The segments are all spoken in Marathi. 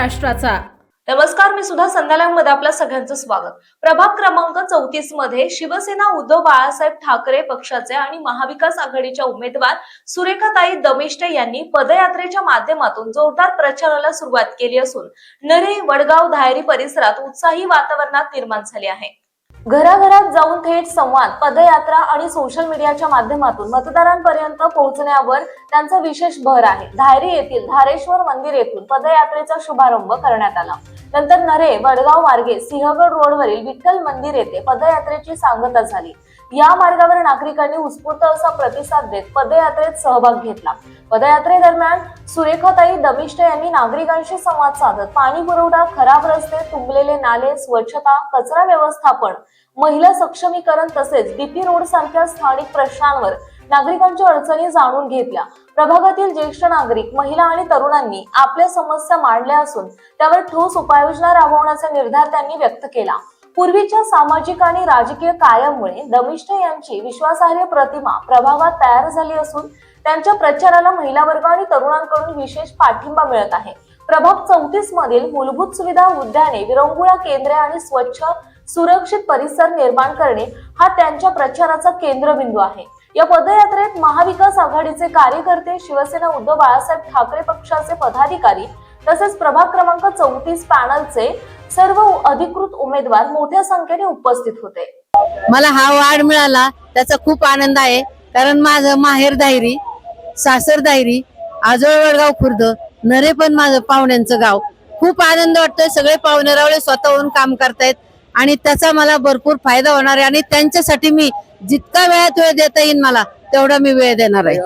महाराष्ट्राचा. नमस्कार मी सुद्धा संध्यालयमध्ये आपल्या सगळ्यांचं स्वागत. प्रभाग क्रमांक चौतीसमध्ये शिवसेना उद्धव बाळासाहेब ठाकरे पक्षाचे आणि महाविकास आघाडीच्या उमेदवार सुरेखाताई दमिष्टे यांनी पदयात्रेच्या माध्यमातून जोरदार प्रचाराला सुरुवात केली असून नरे वडगाव धायरी परिसरात उत्साही वातावरणात निर्माण झाले आहे. घराघरात जाऊन थेट संवाद पदयात्रा आणि सोशल मीडियाच्या माध्यमातून मतदारांपर्यंत पोहोचण्यावर त्यांचा विशेष भर आहे. धायरी येथील धारेश्वर मंदिर येथून पदयात्रेचा शुभारंभ करण्यात आला. नंतर नरे वडगाव मार्गे सिंहगड रोडवरील विठ्ठल मंदिर येथे पदयात्रेची सांगता झाली. या मार्गावर नागरिकांनी उत्स्फूर्त असा प्रतिसाद देत पदयात्रेत सहभाग घेतला. पदयात्रेदरम्यान सुरेखाताई दमिष्ट यांनी नागरिकांशी संवाद साधत पाणी पुरवठा खराब रस्ते तुंबलेले नाले स्वच्छता कचरा व्यवस्थापन महिला सक्षमीकरण तसेच बीपी रोड सारख्या स्थानिक प्रश्नांवर नागरिकांच्या अडचणी जाणून घेतल्या. प्रभागातील ज्येष्ठ नागरिक महिला आणि तरुणांनी आपल्या समस्या मांडल्या असून त्यावर ठोस उपाययोजना राबवण्याचा निर्धार त्यांनी व्यक्त केला. पूर्वीच्या सामाजिक आणि राजकीय कार्यामुळे दमिष्ठ यांची विश्वासार्ह प्रतिमा प्रभावात तयार झाली असून त्यांच्या प्रचाराला महिला वर्ग आणि तरुणांकडून विशेष पाठिंबा मिळत आहे. प्रभाग चौतीस मधील मूलभूत सुविधा उद्याने विरंगुळा केंद्रे आणि स्वच्छ सुरक्षित परिसर निर्माण करणे हा त्यांच्या प्रचाराचा केंद्रबिंदू आहे. या पदयात्रेत महाविकास आघाडीचे कार्यकर्ते शिवसेना उद्धव बाळासाहेब ठाकरे पक्षाचे पदाधिकारी तसेच प्रभाग क्रमांक चौतीस पॅनलचे सर्व अधिकृत उमेदवार मोठ्या संख्येने उपस्थित होते. मला हा वाढ मिळाला त्याचा खूप आनंद आहे. कारण माझं माहेर दायरी सासर दायरी आजोळ वडगाव खुर्द नरे पण माझं पाहुण्यांचं गाव. खूप आनंद वाटतोय. सगळे पाहुणेरावळे स्वतःहून काम करतायत. आणि त्याचा मला भरपूर फायदा होणार आहे. आणि त्यांच्यासाठी मी जितका वेळात वेळ देता येईल मला तेवढा मी वेळ देणार आहे.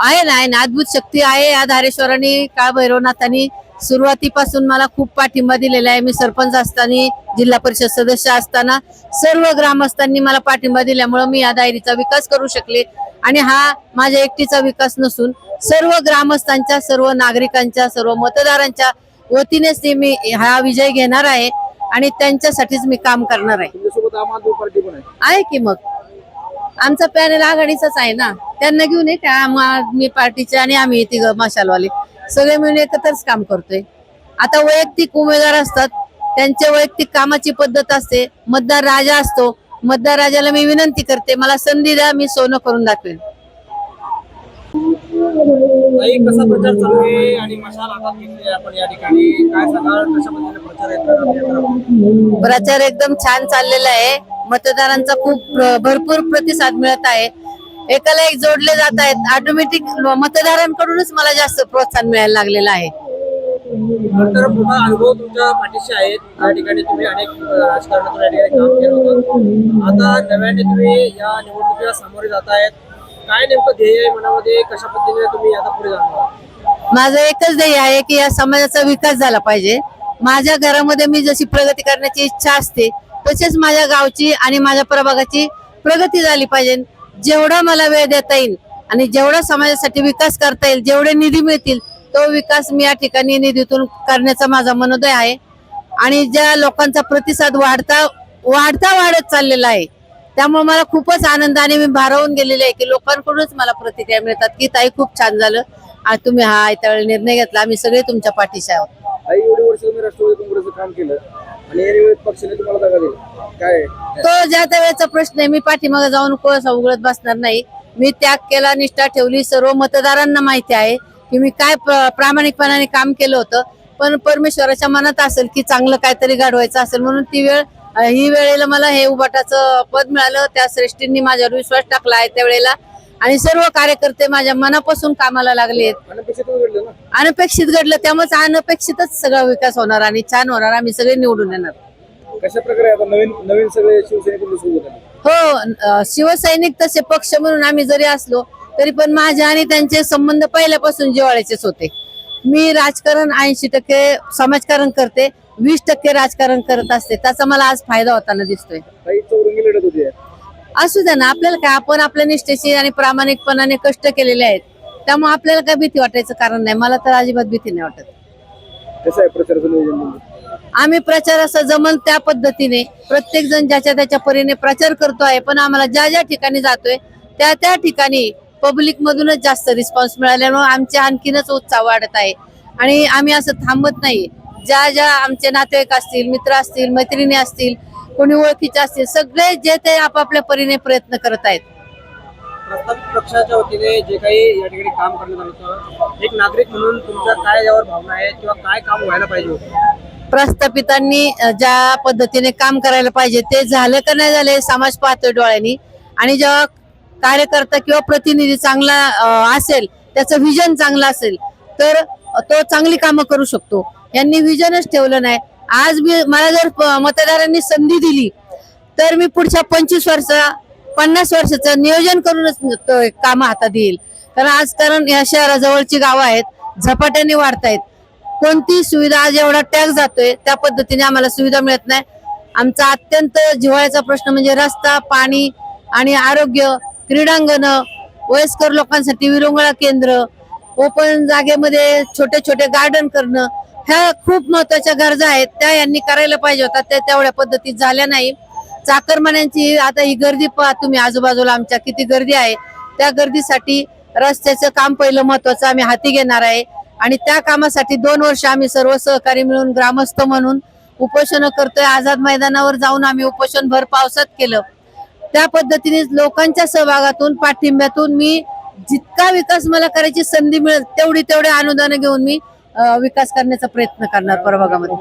आहे ना आहे ना. अद्भुत शक्ती आहे या धारेश्वरांनी. काळ भैरवनाथांनी सुरुवातीपासून मला खूप पाठिंबा दिलेला आहे. मी सरपंच असताना जिल्हा परिषद सदस्य असताना सर्व ग्रामस्थांनी मला पाठिंबा दिल्यामुळे मी या दायरीचा विकास करू शकले. आणि हा माझ्या एकटीचा विकास नसून सर्व ग्रामस्थांच्या सर्व नागरिकांच्या सर्व मतदारांच्या वतीनेच ते मी हा विजय घेणार आहे आणि त्यांच्यासाठीच मी काम करणार आहे. आहे. आहे की मग? आमचा पॅनल आघाडीचाच आहे ना. त्यांना घेऊन येते आम आदमी पार्टीचे आणि आम्ही तिघ मशालवाले. सगळे मिळून एकत्रच काम करतोय. आता वैयक्तिक उमेदवार असतात. त्यांच्या वैयक्तिक कामाची पद्धत असते. मतदार राजा असतो. मतदार राजाला मी विनंती करते मला संधी द्या मी सोनं करून दाखवेन. ताई कसा प्रचार चालू आहे आणि मशाल हातात घेतली आपण या ठिकाणी? काय सांगाल? कशा पद्धतीने प्रचार येतो प्रचार एकदम छान चाललेला आहे. मतदारांचा खूप प्र- भरपूर प्रतिसाद मिळत आहे. एकाला एक जोडले जात आहेत. ऑटोमॅटिक मतदारांकडूनच मला जास्त प्रोत्साहन मिळायला लागलेलं आहे. नंतर मोठा अनुभव तुमच्या पाठीशी या ठिकाणी तुम्ही अनेक राजकारणातून या ठिकाणी काम केलं होतं. आता नव्याने तुम्ही या निवडणुकीला सामोरे जात आहेत. काय नेमकं ध्येय आहे मनामध्ये? कशा पद्धतीने तुम्ही आता पुढे जाणार आहात? माझं एकच ध्येय आहे की या समाजाचा विकास झाला पाहिजे. माझ्या घरामध्ये मी जशी प्रगती करण्याची इच्छा असते तसेच माझ्या गावची आणि माझ्या प्रभागाची प्रगती झाली पाहिजे. जेवढा मला वेळ देता येईल आणि जेवढा समाजासाठी विकास करता येईल जेवढे निधी मिळतील तो विकास मी या ठिकाणी निधीतून करण्याचा माझा मनोदय आहे. आणि ज्या लोकांचा प्रतिसाद वाढता वाढता वाढत चाललेला आहे त्यामुळे मला खूपच आनंद आणि मी भारावून गेलेले आहे की लोकांकडूनच मला प्रतिक्रिया मिळतात की ताई खूप छान झालं. आज तुम्ही हा आयत्या वेळी निर्णय घेतला. आम्ही सगळे तुमच्या पाठीशी आहोत. ताई एवढी वर्ष तुम्ही राष्ट्रवादी काँग्रेसचं काम केलं आणि या वेळेस पक्षाने तुम्हाला जागा दिली. काय आहे? तो ज्या त्या वेळेचा प्रश्न आहे मी पाठीमागे जाऊन कोळसा उघडत बसणार नाही. मी त्याग केला निष्ठा ठेवली सर्व मतदारांना माहिती आहे की मी काय प्र- प्रामाणिकपणाने काम केलं होतं. पण परमेश्वराच्या मनात असेल की चांगलं काहीतरी घडवायचं असेल म्हणून ती वेळ ही वेळेला मला हे उभाटाचं पद मिळालं. त्या श्रेष्ठींनी माझ्यावर विश्वास टाकला आहे त्यावेळेला आणि सर्व कार्यकर्ते माझ्या मनापासून कामाला लागले आहेत. अनपेक्षित घडलं. त्यामुळे अनपेक्षितच सगळा विकास होणार आणि छान होणार. आम्ही सगळे निवडून येणार. कशा प्रकारे नवीन नवीन सगळे हो शिवसैनिक तसे पक्ष म्हणून आम्ही जरी असलो तरी पण माझे आणि त्यांचे संबंध पहिल्यापासून जिव्हाळ्याचेच होते. मी राजकारण ऐंशी टक्के समाजकारण करते. वीस टक्के राजकारण करत असते त्याचा मला आज फायदा होताना दिसतोय. ताई चौरंगी लढत होती. असू द्या ना आपल्याला काय आपण आपल्या निष्ठेची आणि प्रामाणिकपणाने कष्ट केलेले आहेत त्यामुळे आपल्याला काय भीती वाटायचं कारण नाही मला तर अजिबात भीती नाही वाटत. कसं आहे प्रचाराचं नियोजन तुमचं? आम्ही प्रचार असं जमल त्या पद्धतीने प्रत्येक जण ज्याच्या त्याच्या परीने प्रचार करतो आहे पण आम्हाला ज्या ज्या ठिकाणी जातोय त्या त्या ठिकाणी पब्लिक मधूनच जास्त रिस्पॉन्स मिळाल्यामुळे आमच्या आणखीनच उत्साह वाढत आहे. आणि आम्ही असं थांबत नाही. ज्या ज्या आमचे नातेवाईक असतील मित्र असतील मैत्रिणी असतील कोणी ओळखीचे असतील सगळे जे ते आपापल्या परीने प्रयत्न करत आहेत. प्रस्थापित पक्षाच्या वतीने जे काही या ठिकाणी काम करण्यात आलं होतं एक नागरिक म्हणून तुमच्या काय यावर भावना आहे किंवा काय काम व्हायला पाहिजे होतं? प्रस्थापितांनी ज्या पद्धतीने काम करायला पाहिजे ते झालं का नाही झाले समाज पाहतोय डोळ्यांनी. आणि जेव्हा कार्यकर्ता किंवा प्रतिनिधी चांगला असेल त्याचं व्हिजन चांगलं असेल तर तो चांगली कामं करू शकतो. यांनी व्हिजनच ठेवलं नाही. आज मी मला जर प- मतदारांनी संधी दिली तर मी पुढच्या पंचवीस वर्ष पन्नास वर्षाचं नियोजन करूनच काम हातात येईल. कारण आज कारण या शहराजवळची गावं आहेत झपाट्याने वाढतायत. कोणती सुविधा आज एवढा टॅक्स जातोय त्या पद्धतीने आम्हाला सुविधा मिळत नाही. आमचा अत्यंत जिव्हाळ्याचा प्रश्न म्हणजे रस्ता पाणी आणि आरोग्य क्रीडांगण वयस्कर लोकांसाठी विरंगुळा केंद्र ओपन जागेमध्ये छोटे छोटे गार्डन करणं ह्या खूप महत्त्वाच्या गरजा आहेत. त्या यांनी करायला पाहिजे होत्या. त्या तेवढ्या पद्धतीत झाल्या नाही. चाकरमान्यांची आता ही गर्दी पहा तुम्ही आजूबाजूला आमच्या. किती गर्दी आहे. त्या गर्दीसाठी रस्त्याचं काम पहिलं महत्वाचं आम्ही हाती घेणार आहे. आणि त्या कामासाठी दोन वर्ष आम्ही सर्व सहकारी मिळून ग्रामस्थ म्हणून उपोषण करतोय. आझाद मैदानावर जाऊन आम्ही उपोषण भर पावसात केलं. त्या पद्धतीने लोकांच्या सहभागातून पाठिंब्यातून मी जितका विकास मला करायची संधी मिळेल तेवढी तेवढे अनुदान घेऊन मी विकास करण्याचा प्रयत्न करणार प्रभागामध्ये.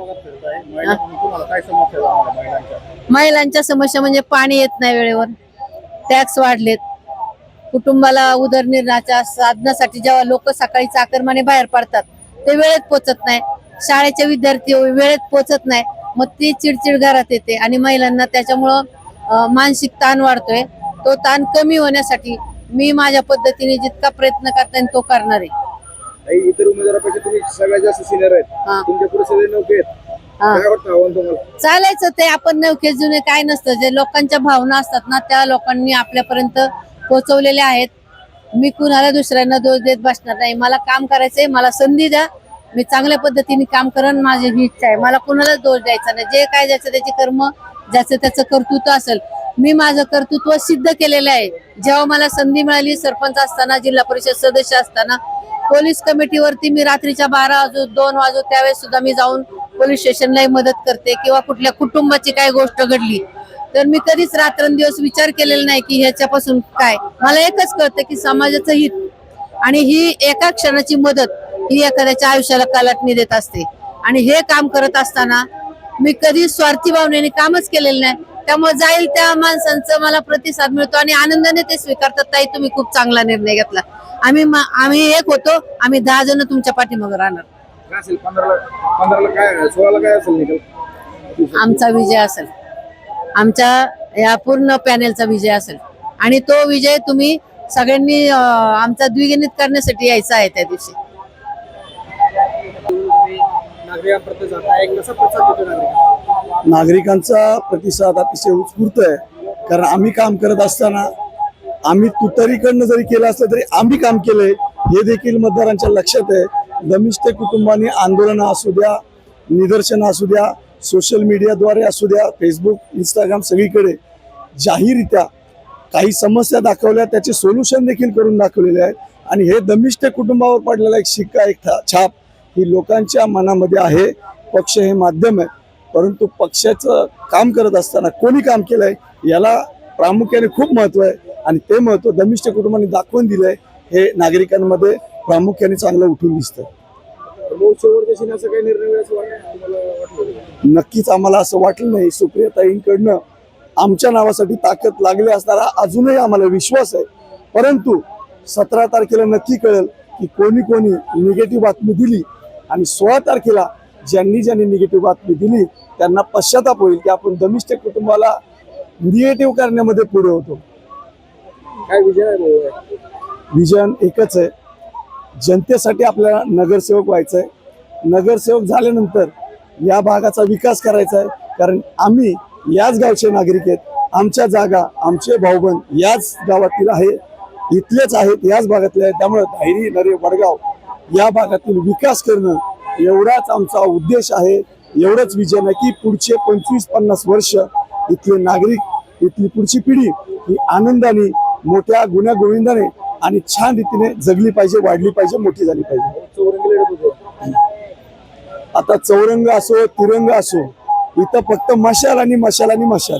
महिलांच्या? समस्या म्हणजे पाणी येत नाही वेळेवर. टॅक्स वाढलेत. कुटुंबाला उदरनिर्वाहाच्या साधनासाठी जेव्हा लोक सकाळी चाकरमाने बाहेर पडतात ते वेळेत पोचत नाही. शाळेचे विद्यार्थी वेळेत पोचत नाही. मग ती चिडचिड घरात येते आणि महिलांना त्याच्यामुळं मानसिक ताण वाढतोय. तो ताण कमी होण्यासाठी मी माझ्या पद्धतीने जितका प्रयत्न करता येईल तो करणार. आहे काही इतर उमेदवारापेक्षा तुम्ही सगळ्यात जास्त सिनियर आहेत. तुमच्यापुढे सगळे नौके आहेत. हा. काय वाटतं आव्हान तुम्हाला? चालायचं ते आपण नवखे जुने काय नसतं. जे लोकांच्या भावना असतात ना त्या लोकांनी आपल्यापर्यंत पोहोचवलेल्या आहेत. मी कुणाला दुसऱ्यांना दोष देत बसणार नाही. मला काम करायचंय मला संधी द्या. मी चांगल्या पद्धतीने काम करण माझी ही इच्छा आहे. मला कुणालाच दोष द्यायचा नाही. जे काय ज्याचं त्याची कर्म ज्याचं त्याचं कर्तृत्व असेल मी माझं कर्तृत्व सिद्ध केलेलं आहे. जेव्हा मला संधी मिळाली सरपंच असताना जिल्हा परिषद सदस्य असताना पोलीस कमिटीवरती मी रात्रीच्या बारा वाजू दोन वाजू त्यावेळेस सुद्धा मी जाऊन पोलीस स्टेशनलाही मदत करते किंवा कुठल्या कुटुंबाची काय गोष्ट घडली तर मी कधीच रात्रंदिवस विचार केलेला नाही की ह्याच्यापासून काय. मला एकच कळतं की समाजाचं हित आणि ही एका क्षणाची मदत ही एखाद्याच्या आयुष्याला कलाटणी देत असते. आणि हे काम करत असताना मी कधी स्वार्थी भावनेने कामच केलेलं नाही. त्यामुळे जाईल त्या माणसांचं मला प्रतिसाद मिळतो आणि आनंदाने ते स्वीकारतात. ताई तुम्ही खूप चांगला निर्णय घेतला. आम्ही आम्ही एक होतो आम्ही दहा जण तुमच्या पाठीमागे राहणार. आमचा विजय असेल. आमच्या या पूर्ण पॅनेलचा विजय असेल. आणि तो विजय तुम्ही सगळ्यांनी आमचा द्विगुणित करण्यासाठी यायचा आहे त्या दिवशी. कसा प्रतिसाद देतो नागरिक नागरिकांचा प्रतिसाद अतिशय उत्स्फूर्त आहे. कारण आम्ही काम करत असताना आम्ही तुतारीकडनं जरी केलं असलं तरी आम्ही काम केलंय. हे देखील मतदारांच्या लक्षात आहे. दमिष्ट कुटुंबाने आंदोलनं असू द्या निदर्शनं असू द्या सोशल मीडियाद्वारे असू द्या फेसबुक इंस्टाग्राम सगळीकडे जाहीरित्या काही समस्या दाखवल्या त्याचे सोल्युशन देखील करून दाखवलेले आहेत. आणि हे दमिष्ट कुटुंबावर पडलेला एक शिक्का एक था- छाप ही लोकांच्या मनामध्ये आहे. पक्ष हे माध्यम आहे. परंतु पक्षाचं काम करत असताना कोणी काम केलंय याला प्रामुख्याने खूप महत्त्व आहे. आणि ते महत्त्व दमिष्ट कुटुंबाने दाखवून दिलंय हे नागरिकांमध्ये प्रामुख्याने चांगलं उठून दिसतं? नक्कीच आम्हाला असं वाटलं नाही. सुप्रियाताईंकडनं आमच्या नावासाठी ताकद लागली असणारा अजूनही आम्हाला विश्वास आहे. परंतु सतरा तारखेला नक्की कळेल की कोणी कोणी निगेटिव्ह बातमी दिली आणि सोळा तारखेला ज्यांनी ज्यांनी निगेटिव्ह बातमी दिली त्यांना पश्चाताप होईल की आपण दमिष्ट कुटुंबाला निगेटिव्ह करण्यामध्ये पुढे होतो. काय विजय? विजन एकच आहे. जनतेसाठी आपल्याला नगरसेवक व्हायचं आहे नगरसेवक झाल्यानंतर या भागाचा विकास करायचा आहे कारण आम्ही याच गावचे नागरिक आहेत. आमच्या जागा आमचे भाऊबंद याच गावातील आहे. इथलेच आहेत याच भागातले आहेत. त्यामुळे धायरी नरे वडगाव या भागातील विकास करणं एवढाच आमचा उद्देश आहे. एवढंच विजन आहे की पुढचे पंचवीस पन्नास वर्ष इथले नागरिक इथली पुढची पिढी ही आनंदाने मोठ्या गुन्ह्या गोविंदाने आणि छान रीतीने जगली पाहिजे वाढली पाहिजे मोठी झाली पाहिजे. आता चौरंग असो तिरंग असो इथं फक्त मशाल आणि मशाल आणि मशाल.